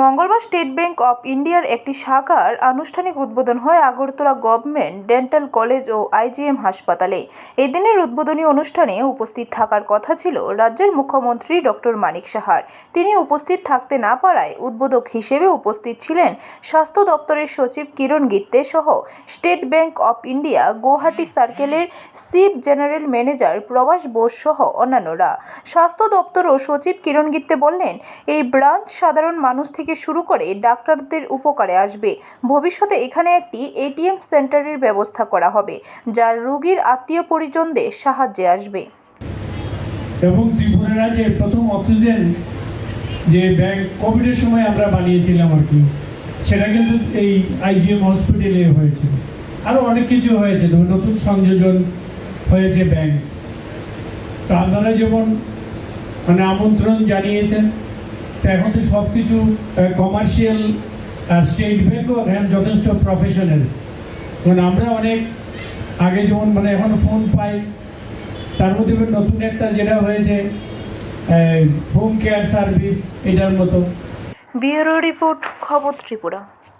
মঙ্গলবার state Bank of ইন্ডিয়ার একটি শাখার আনুষ্ঠানিক উদ্বোধন হয় আগরতলা গভর্নমেন্ট ডেন্টাল কলেজ ও আইজিএম হাসপাতালে। এদিনের উদ্বোধনী অনুষ্ঠানে উপস্থিত থাকার কথা ছিল রাজ্যের মুখ্যমন্ত্রী ডক্টর মানিক সাহার। তিনি উপস্থিত থাকতে না পারায় উদ্বোধক হিসেবে উপস্থিত ছিলেন স্বাস্থ্য দপ্তরের সচিব কিরণ গিত্তে সহ State Bank of India Guwahati সার্কেলের চিফ জেনারেল ম্যানেজার প্রবাস বোস সহ অন্যান্যরা। স্বাস্থ্য দপ্তর ও সচিব কিরণ গিত্তে বললেন, এই ব্রাঞ্চ সাধারণ মানুষ থেকে শুরু করে ডাক্তারদের উপকারে আসবে। ভবিষ্যতে এখানে একটি এটিএম সেন্টারের ব্যবস্থা করা হবে যা রোগীর আত্মীয় পরিজনদের সাহায্যে আসবে। এবং ত্রিপুরা রাজ্যে প্রথম অক্সিজেন যে ব্যাংক কোভিডের সময় আমরা বানিয়েছিলাম আর কি, সেটা কিন্তু এই আইজিএম হসপিটালে হয়েছে। আরও অনেক কিছু হয়েছে তো নতুন সংযোজন হয়েছে ব্যাংক। তো আপনারা যেমন মানে আমন্ত্রণ জানিয়েছেন এখন তো সব কিছু কমার্শিয়াল আর স্টেট ব্যাংকও এখন যথেষ্ট প্রফেশনাল কারণ আমরা অনেক আগে যেমন মানে এখন ফোন পাই, তার মধ্যে নতুন একটা যেটা হয়েছে হোম কেয়ার সার্ভিস এটার মতো। ব্যুরো রিপোর্ট, খবর ত্রিপুরা।